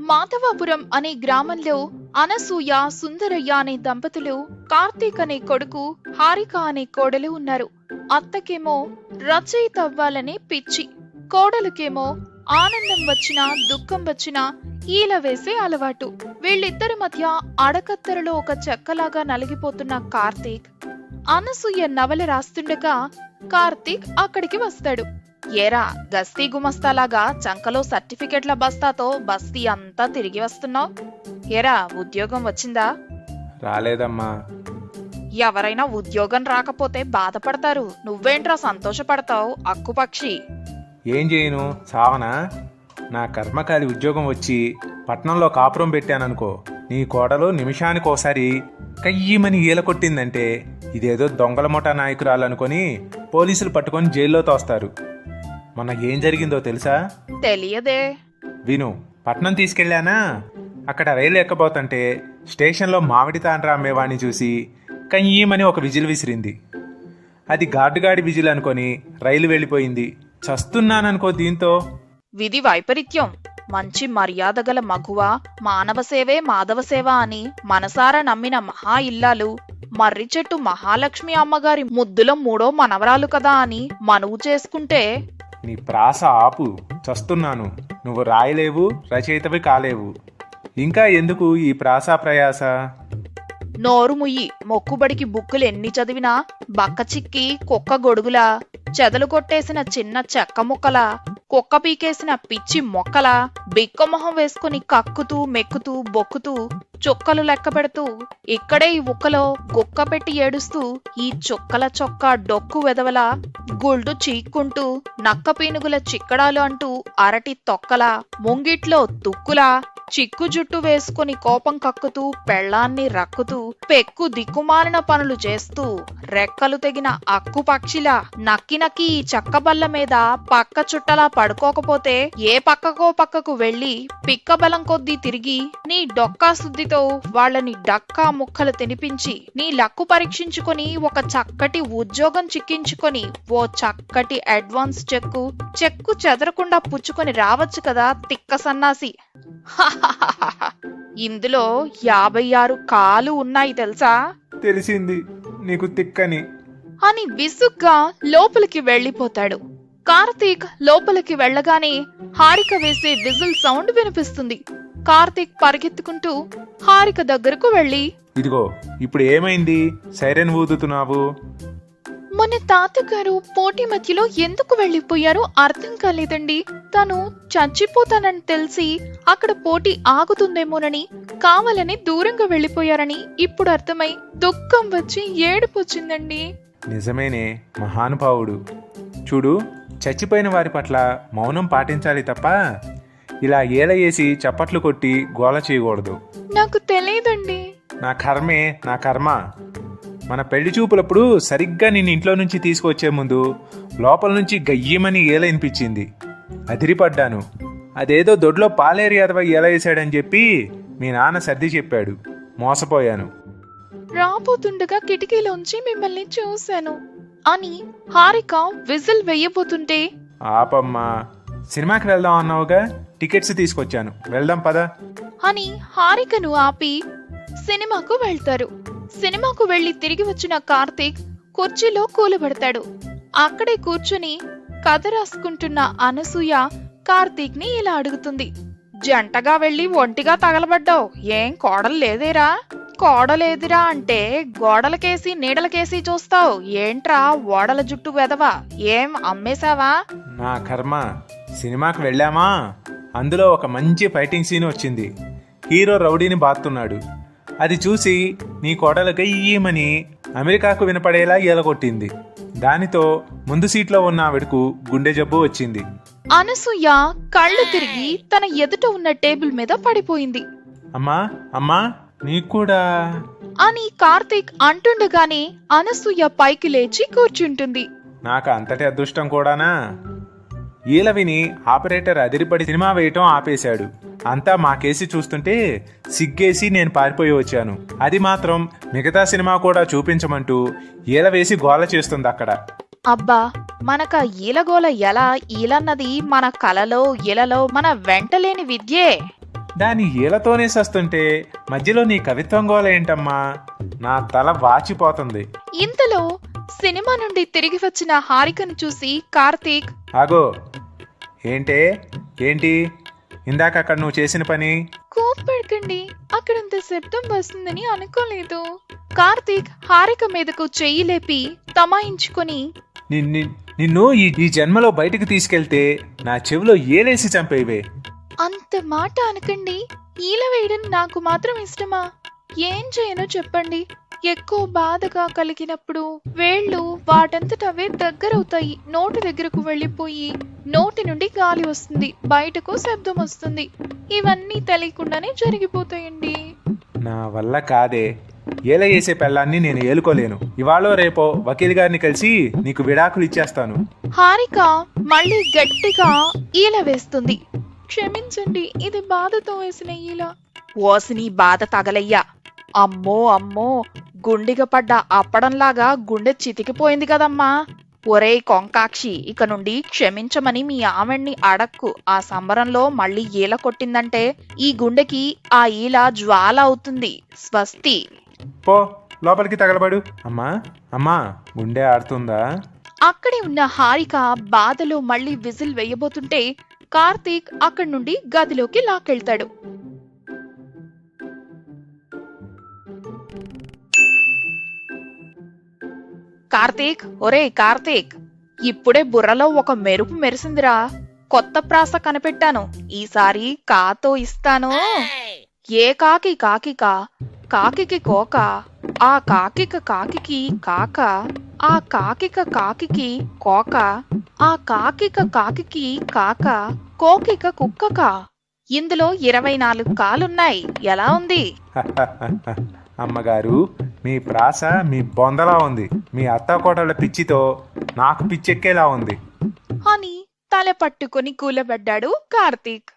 మాధవాపురం అనే గ్రామంలో అనసూయ సుందరయ్య అనే దంపతులు కార్తీక్ అనే కొడుకు హారిక అనే కోడలు ఉన్నారు. అత్తకేమో రచయిత అవ్వాలనే పిచ్చి కోడలుకేమో ఆనందం వచ్చినా దుఃఖం వచ్చినా ఈల వేసే అలవాటు. వీళ్ళిద్దరి మధ్య అడకత్తెరలో ఒక చెక్కలాగా నలిగిపోతున్న కార్తీక్ అనసూయ నవల రాస్తుండగా కార్తీక్ అక్కడికి వస్తాడు. ఏరా గస్తీ గుమస్తాలాగా చంకలో సర్టిఫికెట్ల బస్తాతో బస్తీ అంతా తిరిగి వస్తున్నావు? ఏరా ఉద్యోగం వచ్చిందా? రాలేదమ్మా. ఎవరైనా ఉద్యోగం రాకపోతే బాధపడతారు. నువ్వేంట్రా సంతోషపడతావు అక్కుపక్షి? ఏం చేయను చావనా? నా కర్మకాలి ఉద్యోగం వచ్చి పట్నంలో కాపురం పెట్టాననుకో నీ కోడలు నిమిషానికి ఒకసారి కయ్యమని ఈల కొట్టిందంటే ఇదేదో దొంగల ముఠా నాయకురాలనుకొని పోలీసులు పట్టుకొని జైల్లో తోస్తారు. మొన్న ఏం జరిగిందో తెలుసా? తెలియదే. విను పట్నం తీసుకెళ్ళానా? అక్కడ రైలు ఎక్కబోతుంటే స్టేషన్లో మామిడి తాండ్ర అమ్మేవాడిని చూసి కయ్యమని ఒక విజిల్ విసిరింది. అది గార్డుగాడి విజిల్ అనుకొని రైలు వెళ్ళిపోయింది. చస్తున్నాననుకో దీంతో. విధి వైపరీత్యం. మంచి మర్యాద గల మగువ మానవ సేవే మాధవ సేవ అని మనసారా నమ్మిన మహా ఇల్లాలు మర్రి చెట్టు మహాలక్ష్మి అమ్మగారి ముద్దుల మూడో మనవరాలు కదా అని మనువు చేసుకుంటే నీ ప్రాస ఆపు. చస్తున్నాను. నువ్వు రాయలేవు రచయితవి కాలేవు. ఇంకా ఎందుకు ఈ ప్రాస ప్రయాస? నోరు ముయ్యి. మొక్కుబడికి బుక్కులు ఎన్ని చదివినా బక్క చిక్కి కుక్క గొడుగులా చెదలు కొట్టేసిన చిన్న చెక్క ముక్కలా. కుక్క పీకేసిన పిచ్చి మొక్కలా బిక్కమొహం వేసుకుని కక్కుతూ మెక్కుతూ బొక్కుతూ చుక్కలు లెక్క పెడుతూ ఇక్కడే ఈ ఉక్కలో గుక్క పెట్టి ఏడుస్తూ ఈ చుక్కల చొక్క డొక్కు వెదవల గుల్డు చీక్కుంటూ నక్క పీనుగుల చిక్కడాలు అంటూ అరటి తొక్కలా ముంగిట్లో తుక్కులా చిక్కు జుట్టు వేసుకుని కోపం కక్కుతూ పెళ్ళాన్ని రక్కుతూ పెక్కు దిక్కుమాలిన పనులు చేస్తూ రెక్కలు తెగిన అక్కు పక్షిలా నక్కి నక్కి ఈ చెక్క బల్ల మీద పక్క చుట్టలా పడుకోకపోతే ఏ పక్కకో పక్కకు వెళ్ళి పిక్కబలం కొద్దీ తిరిగి నీ డొక్కా శుద్ధితో వాళ్ళని డక్కా ముక్కలు తినిపించి నీ లక్కు పరీక్షించుకొని ఒక చక్కటి ఉద్యోగం చిక్కించుకొని ఓ చక్కటి అడ్వాన్స్ చెక్కు చెక్కు చెదరకుండా పుచ్చుకొని రావచ్చు కదా తిక్క సన్నాసి. ఇందులో యాభై ఆరు కాలు ఉన్నాయి తెలుసా? తెలిసింది. నీకు తిక్కని. అని విసుగ్గా లోపలికి వెళ్ళిపోతాడు. కార్తీక్ లోపలికి వెళ్ళగానే హారిక వేసే విజిల్ సౌండ్ వినిపిస్తుంది. కార్తీక్ పరిగెత్తుకుంటూ హారిక దగ్గరకు వెళ్ళి ఇదిగో ఇప్పుడు ఏమైంది? సైరన్ ఊదుతున్నావు. మొన్న తాతగారు పోటీ మధ్యలో ఎందుకు వెళ్ళిపోయారో అర్థం కాలేదండి. తను చచ్చిపోతానని తెలిసి అక్కడ పోటీ ఆగుతుందేమోనని కావాలని దూరంగా వెళ్ళిపోయారని ఇప్పుడు అర్థమై దుఃఖం వచ్చి ఏడుపు వచ్చిందండి నిజమేనే మహానుభావుడు. చూడు చచ్చిపోయిన వారి పట్ల మౌనం పాటించాలి తప్ప ఇలా ఏల వేసి చప్పట్లు కొట్టి గోల చేయకూడదు. నాకు తెలియదండి. నా కర్మే నా కర్మ. మన పెళ్ళి చూపులప్పుడు సరిగ్గా నేను ఇంట్లో నుంచి తీసుకొచ్చే ముందు లోపల నుంచి గయ్యమని ఏల వినిపించింది. అదిరిపడ్డాను. అదేదో దొడ్లో పాలేరు యాదవ ఏల వేసాడని చెప్పి మీ నాన్న సర్ది చెప్పాడు. మోసపోయాను. రాబోతుండగా కిటికీలోంచి మిమ్మల్ని చూశాను. అని హారిక విజిల్ వెయ్యబోతుంటే ఆపమ్మా సినిమాకి వెళ్దాం అన్నావుగా టికెట్స్ తీసుకొచ్చాను. వెళ్దాం పదా. అని హారికను ఆపి సినిమాకు వెళ్తారు. సినిమాకు వెళ్ళి తిరిగి వచ్చిన కార్తీక్ కుర్చీలో కూలబడతాడు. అక్కడే కూర్చుని కథ రాసుకుంటున్న అనసూయ కార్తీక్ని ఇలా అడుగుతుంది. జంటగా వెళ్ళి ఒంటిగా తగలబడ్డావు. ఏం కోడలు లేదేరా? కోడలేదురా అంటే గోడలకేసి నీడలకేసి చూస్తావు. ఏంట్రా ఓడల జుట్టు వెదవా? ఏం అమ్మేశావా? నా కర్మ. సినిమాకి వెళ్ళామా? అందులో ఒక మంచి ఫైటింగ్ సీన్ వచ్చింది. హీరో రౌడీని బాతున్నాడు అది చూసి నీ కోడలకి ఈయమని అమెరికాకు వినపడేలా ఈలగొట్టింది. దానితో ముందు సీట్లో ఉన్న ఆవిడకు గుండె జబ్బు వచ్చింది. అనసూయ కళ్ళు తిరిగి తన ఎదుట ఉన్న టేబుల్ మీద పడిపోయింది. అమ్మా అమ్మా నీకు కూడా అని కార్తీక్ అంటుండగానే అనసూయ పైకి లేచి కూర్చుంటుంది. నాకు అంతటి అదృష్టం కూడానా? ఈల విని ఆపరేటర్ అదిరిపడి సినిమా వేయటం ఆపేశాడు. అంతా మా కేసి చూస్తుంటే సిగ్గేసి నేను పారిపోయి వచ్చాను. అది మాత్రం మిగతా సినిమా కూడా చూపించమంటూ ఈల వేసి గోల చేస్తుంది అక్కడ. అబ్బా మనక ఈలగోల ఎలా ఈలన్నది మన కలలో ఇలలో మన వెంటలేని విద్యే. దాని ఈలతోనే సస్తుంటే మధ్యలో నీ కవిత్వం గోల ఏంటమ్మా? నా తల వాచిపోతుంది. ఇంతలో సినిమా నుండి తిరిగి వచ్చిన హారికను చూసి కార్తీక్ ఆగో. ఏంటే? ఏంటి? ఇందాక అక్కడ నువ్వు చేసిన పని? కోప్పడకండి. అక్కడంత శబ్దం వస్తుందని అనుకోలేదు. కార్తీక్ హారిక మీదకు చెయ్యి లేపి తమాయించుకొని నిన్ను ఈ ఈ జన్మలో బయటికి తీసుకెళ్తే నా చెవిలో ఏలేసి చంపేవే. అంత మాట అనకండి. ఈల వేయడం నాకు మాత్రం ఇష్టమా? ఏం చేయనో చెప్పండి. ఎక్కువ బాధగా కలిగినప్పుడు వేళ్ళు వాటంతట అవే దగ్గరవుతాయి. నోటి దగ్గరకు వెళ్ళిపోయి నోటి నుండి గాలి వస్తుంది. బయటకు శబ్దం వస్తుంది. ఇవన్నీ తెలియకుండానే జరిగిపోతాయండి. నా వల్ల కాదే. ఏల వేసే పెళ్ళాన్ని నేను ఏలుకోలేను. ఇవాళో రేపో వకీల్ గారిని కలిసి నీకు విడాకులు ఇచ్చేస్తాను. హారిక మళ్ళీ గట్టిగా ఈల వేస్తుంది. క్షమించండి ఇది బాధతో వేసిన ఈల. ఓసిని బాధ తగలయ్యా. అమ్మో అమ్మో గుండిగ పడ్డ అప్పడంలాగా గుండె చితికిపోయింది కదమ్మా. ఒరేయ్ కొంకాక్షి ఇక నుండి క్షమించమని మీ ఆమెణ్ణి అడక్కు. ఆ సంబరంలో మళ్ళీ ఈల కొట్టిందంటే ఈ గుండెకి ఆ ఈల జ్వాల అవుతుంది. స్వస్తి. పో లోపలికి తగలబడు. అమ్మా అమ్మా గుండె ఆడుతుందా? అక్కడే ఉన్న హారిక బాధలో మళ్ళీ విజిల్ వేయబోతుంటే కార్తీక్ అక్కడి నుండి గదిలోకి లాక్కెళ్తాడు. కార్తీక్? ఒరే కార్తీక్ ఇప్పుడే బుర్రలో ఒక మెరుపు మెరిసిందిరా. కొత్త ప్రాస కనిపెట్టాను. ఈసారి కాతో ఇస్తాను. ఏ కాకి కాకిక? కాకికి కోక. ఆ కాకిక కాకికి కాక. ఆ కాకిక కాకికి కోక. ఆ కాకిక కాకికి కాక. కోకిక కుక్కక. ఇందులో ఇరవై నాలుగు కాలున్నాయి. ఎలా ఉంది? అమ్మగారు మీ ప్రాస మీ బొందలా ఉంది. మీ అత్తాకోటల పిచ్చితో నాకు పిచ్చెక్కేలా ఉంది. అని తల పట్టుకొని కూలబడ్డాడు కార్తీక్.